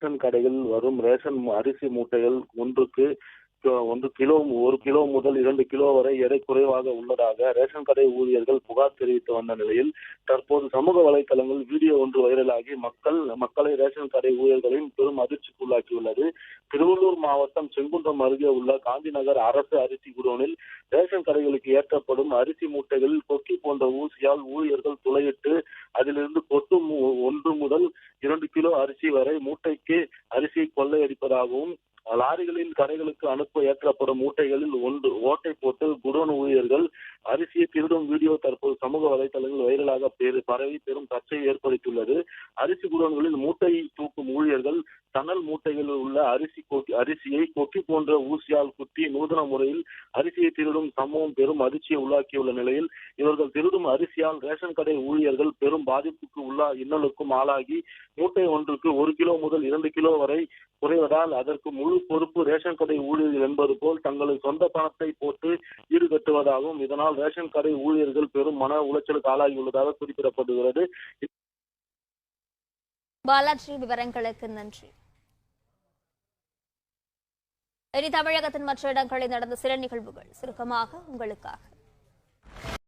Ration கடைகளில் வரும் ration அரிசி மூட்டைகள் ஒன்றுக்கு ஒன்று கிலோ ஒரு கிலோ முதல் இரண்டு கிலோ வரை எடை குறைவாக உள்ளதாக ரேஷன் கடை ஊழியர்கள் புகார் தெரிவித்து வந்த நிலையில் தற்போது சமூக வலைதளங்கள் வீடியோ ஒன்று வைரலாகி மக்கள் மக்களை ரேஷன் கடை ஊழியர்களின் பெரும் அதிர்ச்சிக்குள்ளாக்கியுள்ளது. திருவள்ளூர் மாவட்டம் செங்குன்றம் அருகே உள்ள காந்திநகர் அரசு அரிசி குடோனில் ரேஷன் கடைகளுக்கு ஏற்றப்படும் அரிசி மூட்டைகளில் கொக்கி போன்ற ஊசியால் ஊழியர்கள் துளையிட்டு அதிலிருந்து கொட்டும் ஒ- ஒன்று கிலோ அரிசி வரை மூட்டைக்கு அரிசி கொள்ளையடிப்பதாகவும் லாரிகளில் கடைகளுக்கு அனுப்ப ஏற்றப்படும் மூட்டைகளில் ஒன்று ஓட்டை போட்டு குடோன் ஊழியர்கள் அரிசியை திருடும் வீடியோ தற்போது சமூக வலைதளங்களில் வைரலாக பரவி பெரும் சர்ச்சையை ஏற்படுத்தியுள்ளது. அரிசி குடோன்களில் மூட்டையை தூக்கும் ஊழியர்கள் சணல் மூட்டைகளில் உள்ள அரிசி கொக்கி அரிசியை கொக்கி போன்ற ஊசியால் குத்தி நூதன முறையில் அரிசியை திருடும் சம்பவம் பெரும் அதிர்ச்சியை உள்ளாக்கியுள்ள நிலையில் இவர்கள் திருடும் அரிசியால் ரேஷன் கடை ஊழியர்கள் பெரும் பாதிப்புக்கு உள்ளா இன்னலுக்கும் ஆளாகி மூட்டை ஒன்றுக்கு ஒரு கிலோ முதல் இரண்டு கிலோ வரை குறைவதால் அதற்கு முழு பொறுப்பு ரேஷன் கடை ஊழியர்கள் என்பது போல் தங்களது சொந்த பணத்தை போட்டு ஈடுகட்டுவதாகவும் இதனால் ரேஷன் கடை ஊழியர்கள் பெரும் மன உளைச்சலுக்கு ஆளாகியுள்ளதாக குறிப்பிடப்படுகிறது. பாலாஜி விவரங்களுக்கு நன்றி. இனி தமிழகத்தின் மற்ற இடங்களில் நடந்த சில நிகழ்வுகள் சுருக்கமாக உங்களுக்காக.